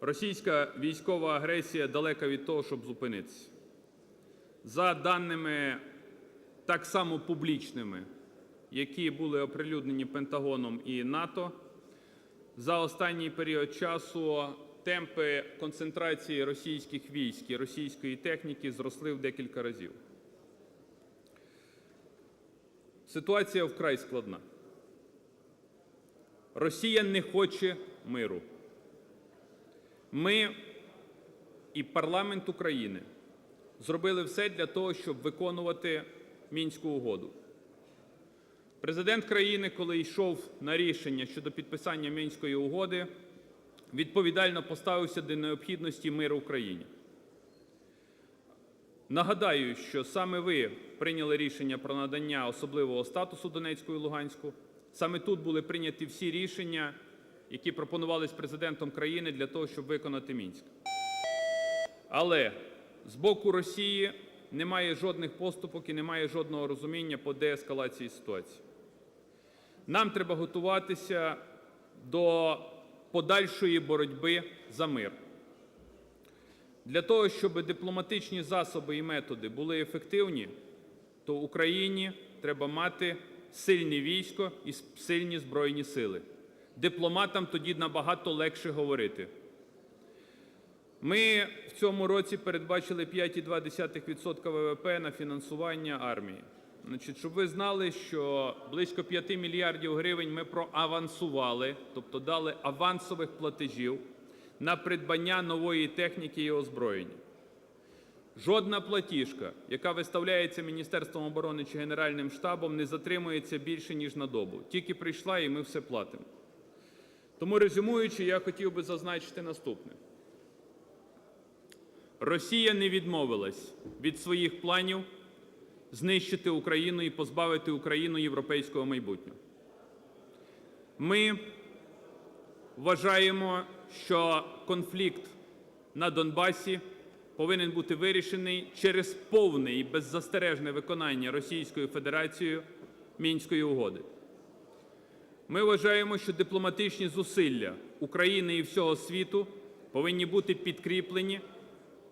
Російська військова агресія далека від того, щоб зупинитися. За даними так само публічними, які були оприлюднені Пентагоном і НАТО, за останній період часу темпи концентрації російських військ і російської техніки зросли в декілька разів. Ситуація вкрай складна. Росія не хоче миру. Ми і парламент України зробили все для того, щоб виконувати Мінську угоду. Президент країни, коли йшов на рішення щодо підписання Мінської угоди, відповідально поставився до необхідності миру в країні. Нагадаю, що саме ви прийняли рішення про надання особливого статусу Донецьку і Луганську. Саме тут були прийняті всі рішення, які пропонувались президентом країни для того, щоб виконати Мінськ. Але з боку Росії немає жодних поступок і немає жодного розуміння по деескалації ситуації. Нам треба готуватися до подальшої боротьби за мир. Для того, щоб дипломатичні засоби і методи були ефективні, то Україні треба мати сильне військо і сильні збройні сили. Дипломатам тоді набагато легше говорити. Ми в цьому році передбачили 5,2% ВВП на фінансування армії. Значить, щоб ви знали, що близько 5 мільярдів гривень ми проавансували, тобто дали авансових платежів на придбання нової техніки і озброєння. Жодна платіжка, яка виставляється Міністерством оборони чи Генеральним штабом, не затримується більше, ніж на добу. Тільки прийшла, і ми все платимо. Тому, резюмуючи, я хотів би зазначити наступне. Росія не відмовилась від своїх планів знищити Україну і позбавити Україну європейського майбутнього. Ми вважаємо, що конфлікт на Донбасі повинен бути вирішений через повне і беззастережне виконання Російською Федерацією Мінської угоди. Ми вважаємо, що дипломатичні зусилля України і всього світу повинні бути підкріплені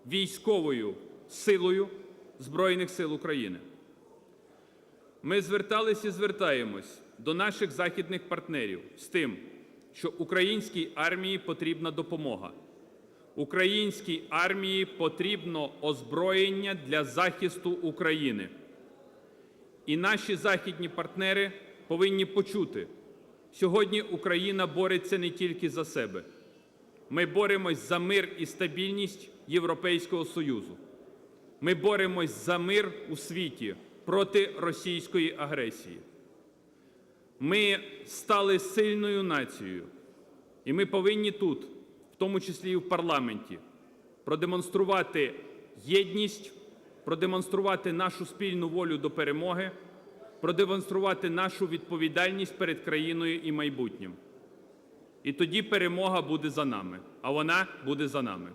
військовою силою Збройних сил України. Ми звертались і звертаємось до наших західних партнерів з тим, що українській армії потрібна допомога. Українській армії потрібно озброєння для захисту України. І наші західні партнери повинні почути, сьогодні Україна бореться не тільки за себе. Ми боремось за мир і стабільність Європейського Союзу. Ми боремось за мир у світі проти російської агресії. Ми стали сильною нацією, і ми повинні тут, в тому числі і в парламенті, продемонструвати єдність, продемонструвати нашу спільну волю до перемоги, продемонструвати нашу відповідальність перед країною і майбутнім. І тоді перемога буде за нами, а вона буде за нами.